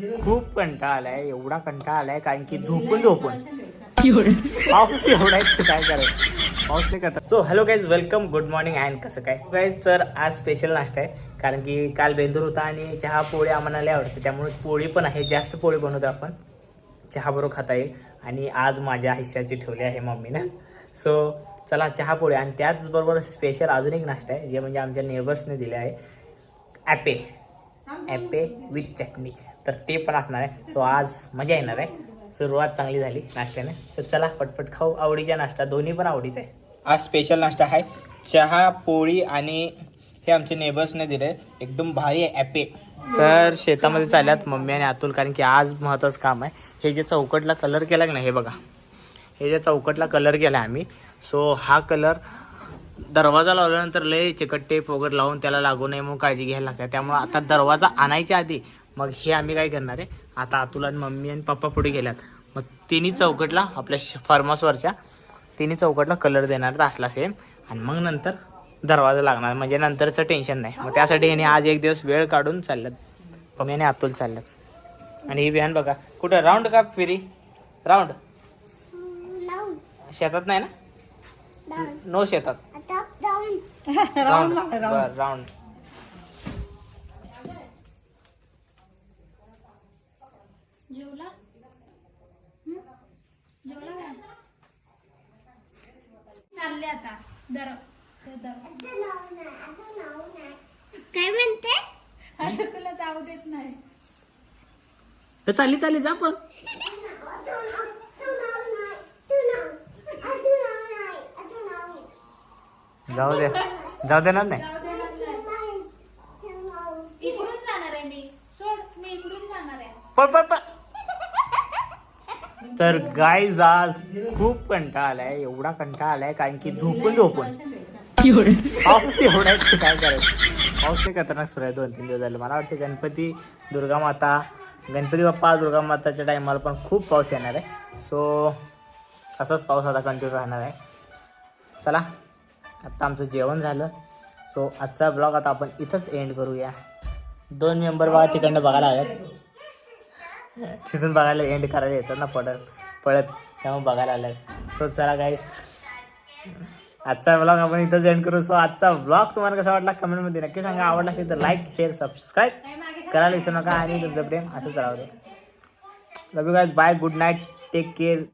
खूप कंटाळा आलाय एवढा कंटाळा आलाय कारण की झोपून झोपून. पाऊस एवढा काय करायचं? पाऊस नाही करता. So hello guys welcome good morning and कसं काय? गाईज तर आज स्पेशल नाश्ता आहे कारण की काल बेंदूर होता आणि चहा पोळी आम्हाला लय आवडते त्यामुळे पोळी पण आहे जास्त पोळी बनवतो आपण. चहा बरोबर खाता येईल. आणि आज माझ्या हिश्श्याची ठेवली आहे मम्मीनं. सो चला चहा पोळी. आणि त्याचबरोबर स्पेशल अजून एक नाश्ता आहे जे म्हणजे आमच्या नेबर्सने दिले आहे. ॲपे ॲपे विथ चटणी तर ते पण असणार आहे. सो आज मजा येणार आहे. सुरुवात चांगली झाली नाश्त्याने. तर चला पटपट खाऊ. आवडीचा नाश्ता. दोन्ही पण आवडीचा. आहे आज स्पेशल नाश्ता आहे. चहा पोळी आणि हे आमचे नेबर्सने दिले एकदम भारी आहे ॲपे तर शेतामध्ये चालल्यात मम्मी आणि अतुल कारण की आज महत्त्वाचं काम आहे. हे जे चौकटला कलर केला की नाही हे बघा. हे जे चौकटला कलर केला आम्ही. सो हा कलर दरवाजा लावल्यानंतर लय चिकट टेप वगैरे लावून त्याला लागू नये म्हणून काळजी घ्यायला लागते. त्यामुळे आता दरवाजा आणायच्या आधी मग हे आम्ही काय करणार आहे? आता अतुल आणि मम्मी आणि पप्पा पुढे गेल्यात. मग तिन्ही चौकटला आपल्या फार्महाऊसवरच्या तिन्ही चौकटला कलर देणार असला सेम आणि मग नंतर दरवाजा लागणार. म्हणजे नंतरचं टेन्शन नाही. मग त्यासाठी याने आज एक दिवस वेळ काढून चालल्यात. मम्मी आणि अतुल चालल्यात. आणि ही बिहान बघा. कुठं? राऊंड का फिरी? राऊंड शेतात नाही ना? नो शेतात. राऊंड राऊंड जेवला? हं? जेवला काय चालले आता. दर काय म्हणते? आता तुला जाऊ देत नाही. ए, चालली चालली जा पण. जाऊ दे. जाऊ देणार नाही. जाऊ देणार नाही. इकडून जाणार आहे मी. सोड मी इकडून जाणार आहे. पळ पळ पळ. तर गाईज आज खूप कंटाळा आलाय एवढा कंटाळा आलाय कारण की झोपून झोपून. पाऊस काय करायचं? पाऊस नाही खतरनाक सुरू आहे दोन तीन दिवस झाले. मला वाटते गणपती दुर्गा माता गणपती बाप्पा दुर्गा माताच्या टायमाला पण खूप पाऊस येणार आहे. सो असाच पाऊस आता कंटिन्यू राहणार आहे. चला आत्ता आमचं जेवण झालं. सो आजचा ब्लॉग आता आपण इथंच एंड करूया. दोन मेंबर बघा तिकडनं बघायला आल्यात तिथून बघायला एंड करायला येतात ना पडत पळत त्यामुळे बघायला आलं सो चला काय आजचा ब्लॉग आपण इथंच एंड करू. सो आजचा ब्लॉग तुम्हाला कसा वाटला कमेंटमध्ये नक्की सांगा. आवडला असेल तर लाईक शेअर सबस्क्राईब करायला विसरू नका. आणि तुमचं प्रेम असंच राहू दे. Love you guys bye good night take care